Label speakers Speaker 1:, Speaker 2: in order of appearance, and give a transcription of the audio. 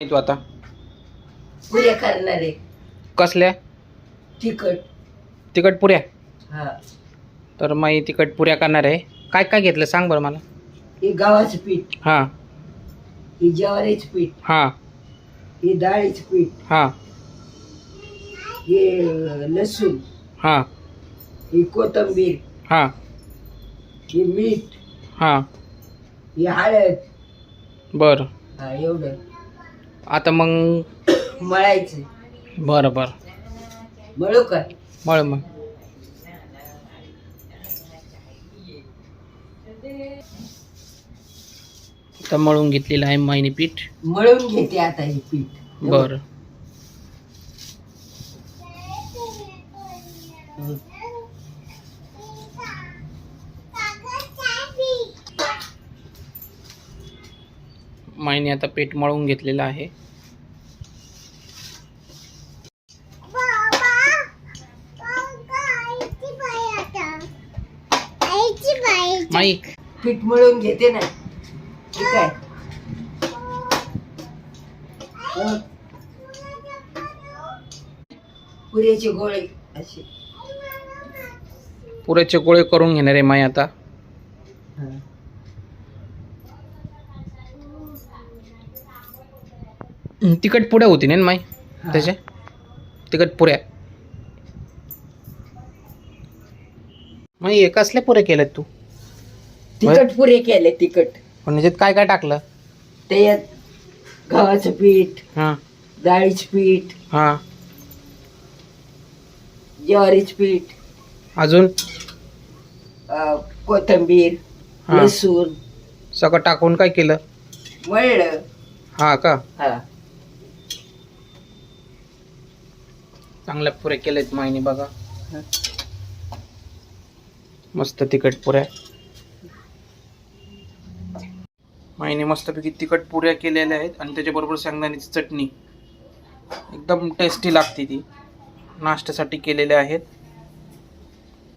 Speaker 1: तू आता?
Speaker 2: पुऱ्या करणारे
Speaker 1: कसल्या?
Speaker 2: तिखट.
Speaker 1: तिखट पुऱ्या?
Speaker 2: हा.
Speaker 1: तर मी तिखट पुऱ्या करणार आहे. काय काय घेतलं सांग बरं मला.
Speaker 2: हे गव्हाचं पीठ.
Speaker 1: हां.
Speaker 2: हे ज्वारीचं पीठ.
Speaker 1: हां.
Speaker 2: हे डाळीचं पीठ.
Speaker 1: हां.
Speaker 2: हे लसूण.
Speaker 1: हां.
Speaker 2: ही कोथिंबीर.
Speaker 1: हां.
Speaker 2: हे मीठ.
Speaker 1: हां.
Speaker 2: ही हळद.
Speaker 1: बरं.
Speaker 2: हा एवढं.
Speaker 1: आता मग
Speaker 2: मळायचं.
Speaker 1: बरं बरं.
Speaker 2: मळू का?
Speaker 1: मळ मग. आता मळून घेतलेलं आहे मायने पीठ.
Speaker 2: मळून घेते आता हे पीठ.
Speaker 1: बरं.
Speaker 2: हं.
Speaker 1: मायने आता पीठ मळून घेतलेलं आहे. माई.
Speaker 2: पीठ मळून घेते ना. ठीक आहे. हं. पुऱ्याचे गोळे असे.
Speaker 1: पुऱ्याचे गोळे करून घेणार आहे माई आता. तिखट पुऱ्या होती ना माई?
Speaker 2: हा.
Speaker 1: त्याच्या तिखट पुऱ्या. हे कसल्या पुऱ्या केल्यात तू?
Speaker 2: तिखट पुरे केले तिखट.
Speaker 1: पण याच्यात काय काय टाकलं?
Speaker 2: त्याच्यात गव्हाचं पीठ
Speaker 1: हां.
Speaker 2: डाळीचं पीठ
Speaker 1: हां.
Speaker 2: ज्वारीचं पीठ
Speaker 1: अजून?
Speaker 2: अं, कोथिंबीर
Speaker 1: हा.
Speaker 2: लसूण.
Speaker 1: सगळं टाकून काय केलं?
Speaker 2: मळलं.
Speaker 1: हा का?
Speaker 2: हा.
Speaker 1: चांगल्या पुऱ्या केल्यात माईने बघा. मस्त तिखट पुऱ्या. माईने मस्तपैकी तिखट पुऱ्या केलेल्या आहेत आणि त्याच्याबरोबर शेंगदाण्याची चटणी. एकदम टेस्टी लागते ती. नाश्त्यासाठी केलेल्या आहेत.